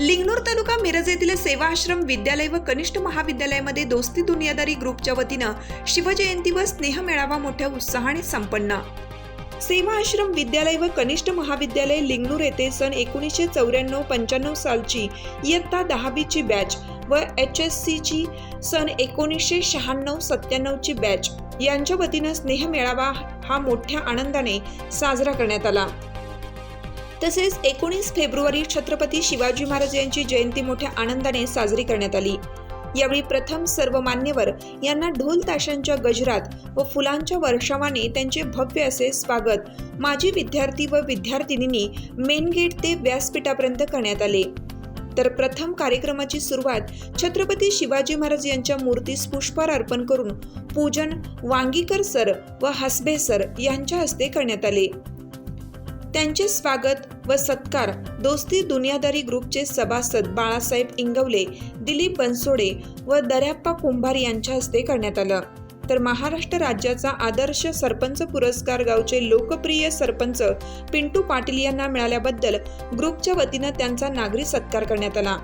लिंगनूर तालुका मिरज येथील सेवा आश्रम विद्यालय व कनिष्ठ महाविद्यालयामध्ये दोस्ती दुनियादारी ग्रुपच्या वतीनं शिवजयंती व स्नेह मेळावा मोठ्या उत्साहाने संपन्न. सेवा आश्रम विद्यालय व कनिष्ठ महाविद्यालय लिंगनूर येथे सन एकोणीसशे चौऱ्याण्णव पंच्याण्णव सालची इयत्ता दहावीची बॅच व एच एस सीची सन एकोणीसशे शहाण्णव सत्त्याण्णवची बॅच यांच्या वतीनं स्नेह मेळावा हा मोठ्या आनंदाने साजरा करण्यात आला. तसेच एकोणीस फेब्रुवारी छत्रपती शिवाजी महाराज यांची जयंती मोठ्या आनंदाने साजरी करण्यात आली. यावेळी प्रथम सर्व मान्यवर यांना ढोल ताशांच्या गजरात व फुलांच्या वर्षावाने त्यांचे भव्य असे स्वागत माजी विद्यार्थी व विद्यार्थिनींनी मेन गेट ते व्यासपीठापर्यंत करण्यात आले. तर प्रथम कार्यक्रमाची सुरुवात छत्रपती शिवाजी महाराज यांच्या मूर्तीस पुष्पहार अर्पण करून पूजन वांगीकर सर व हसबे सर यांच्या हस्ते करण्यात आले. त्यांचे स्वागत व सत्कार. दोस्ती दुनियादारी ग्रुपचे सभासद बाळासाहेब इंगवले दिलीप बनसोडे व दर्याप्पा कुंभार यांच्या हस्ते करण्यात आलं. तर महाराष्ट्र राज्याचा आदर्श सरपंच पुरस्कार गावचे लोकप्रिय सरपंच पिंटू पाटील यांना मिळाल्याबद्दल ग्रुपच्या वतीनं त्यांचा नागरी सत्कार करण्यात आला.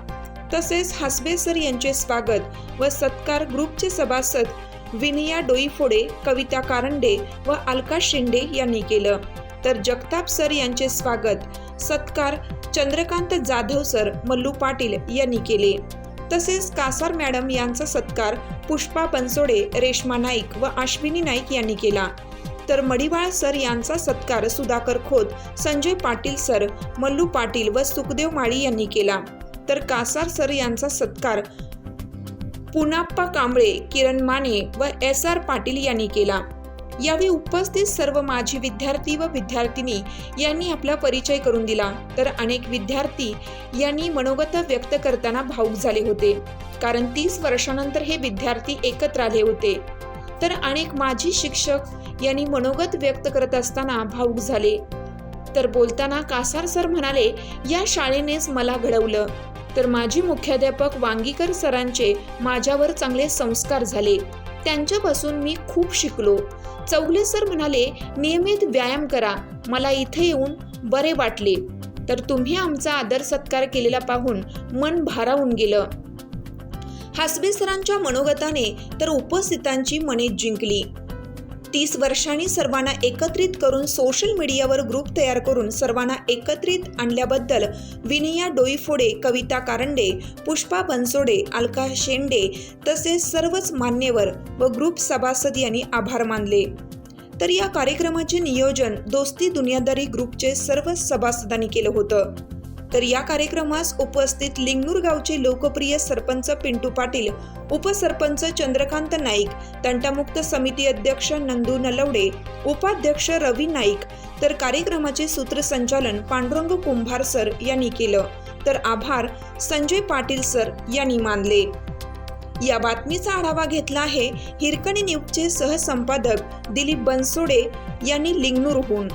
तसेच हसबे सर यांचे स्वागत व सत्कार ग्रुपचे सभासद विनिया डोईफोडे कविता कारंडे व अलका शिंदे यांनी केलं. तर जगताप सर यांचे स्वागत. सत्कार चंद्रकांत जाधव सर मल्लू पाटील यांनी केले. तसेच कासार मॅडम यांचा सत्कार पुष्पा बनसोडे रेश्मा नाईक व अश्विनी नाईक यांनी केला. तर मडिवाळ सर यांचा सत्कार सुधाकर खोत संजय पाटील सर मल्लू पाटील व सुखदेव माळी यांनी केला. तर कासार सर यांचा सत्कार पुनाप्पा कांबळे किरण माने व एस आर पाटील यांनी केला. यावेळी उपस्थित सर्व माजी विद्यार्थी व विद्यार्थिनी यांनी आपला परिचय करून दिला. तर अनेक विद्यार्थी यांनी मनोगत व्यक्त करताना भाऊक झाले होते. कारण तीस वर्षानंतर हे विद्यार्थी एकत्र आले होते. तर अनेक माजी शिक्षक यांनी मनोगत व्यक्त करत असताना भाऊक झाले. तर बोलताना कासार सर म्हणाले या शाळेनेच मला घडवलं तर माजी मुख्याध्यापक वांगीकर सरांचे माझ्यावर चांगले संस्कार झाले. त्यांच्यापासून मी खूप शिकलो. चौगले सर म्हणाले नियमित व्यायाम करा. मला इथे येऊन बरे वाटले. तर तुम्ही आमचा आदर सत्कार केलेला पाहून मन भारावून गेलं. हासबे सरांच्या मनोगताने तर उपस्थितांची मने जिंकली. तीस वर्षांनी सर्वांना एकत्रित करून सोशल मीडियावर ग्रुप तयार करून सर्वांना एकत्रित आणल्याबद्दल विनिया डोईफोडे कविता कारंडे पुष्पा बनसोडे अलका शेंडे तसेच सर्वच मान्यवर व ग्रुप सभासद यांनी आभार मानले. तर या कार्यक्रमाचे नियोजन दोस्ती दुनियादारी ग्रुपचे सर्व सभासदांनी केलं होतं. तर या कार्यक्रमास उपस्थित लिंगनूर गावचे लोकप्रिय सरपंच पिंटू पाटील उपसरपंच चंद्रकांत नाईक तंटामुक्त समिती अध्यक्ष नंदू नलवडे उपाध्यक्ष रवी नाईक तर कार्यक्रमाचे सूत्रसंचालन पांडुरंग कुंभार सर यांनी केलं. तर आभार संजय पाटील सर यांनी मानले. या बातमीचा आढावा घेतला आहे हिरकणी न्यूजचे सहसंपादक दिलीप बनसोडे यांनी लिंगनूरहून.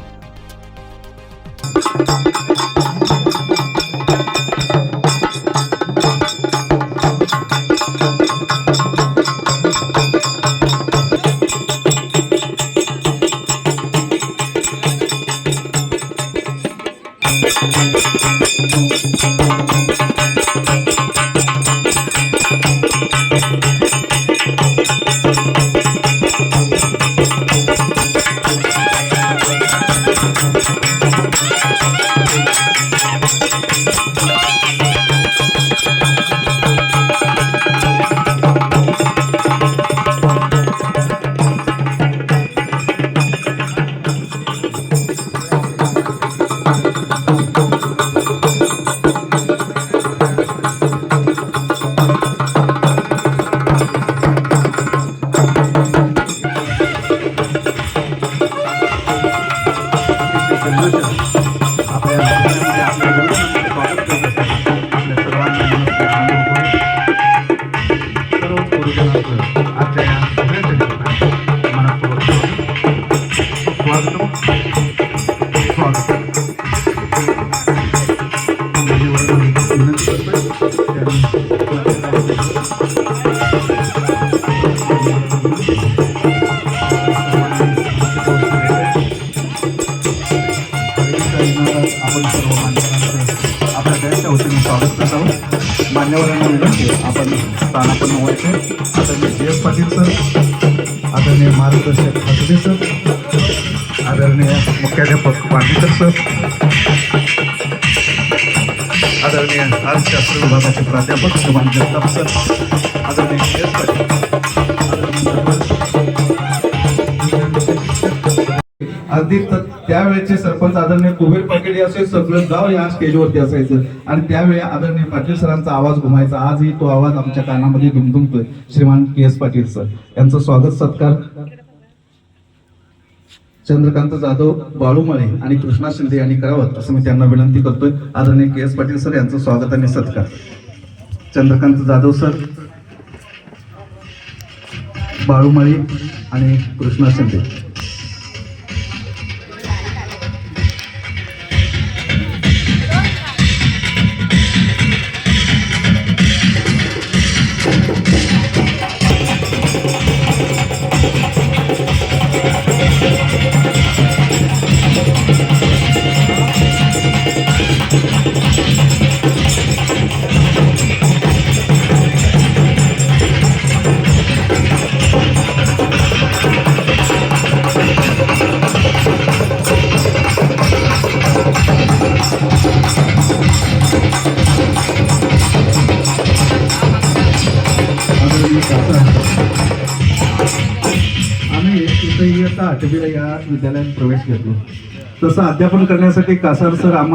मान्यवरांना विनंती आपण स्थानापन व्हायचे आदरणीय जी एस पाटील सर आदरणीय मार्गदर्शक हसदे सर आदरणीय मुख्याध्यापक पांडेकर सर आदरणीय अर्थशास्त्र विभागाचे प्राध्यापक श्रीमान जगताप सर आदरणीय अगदी त्यावेळेचे सरपंच आदरणीय कुबेर पाटील असे सगळं गाव या स्टेजवरती असायचं. आणि त्यावेळी आदरणीय पाटील सरांचा आवाज घुमायचा. आजही तो आवाज आमच्या कानामध्ये दुमदुमतोय. श्रीमान के एस पाटील सर. यांचं स्वागत सत्कार चंद्रकांत जाधव बाळूमाळे आणि कृष्णा शिंदे यांनी करावं असं मी त्यांना विनंती करतोय. आदरणीय के एस पाटील सर यांचं स्वागत आणि सत्कार. चंद्रकांत जाधव सर बाळूमाळी आणि कृष्णा शिंदे. आठवीला या विद्यालयात प्रवेश घेतला. तसं अध्यापन करण्यासाठी कासार सर आम्हाला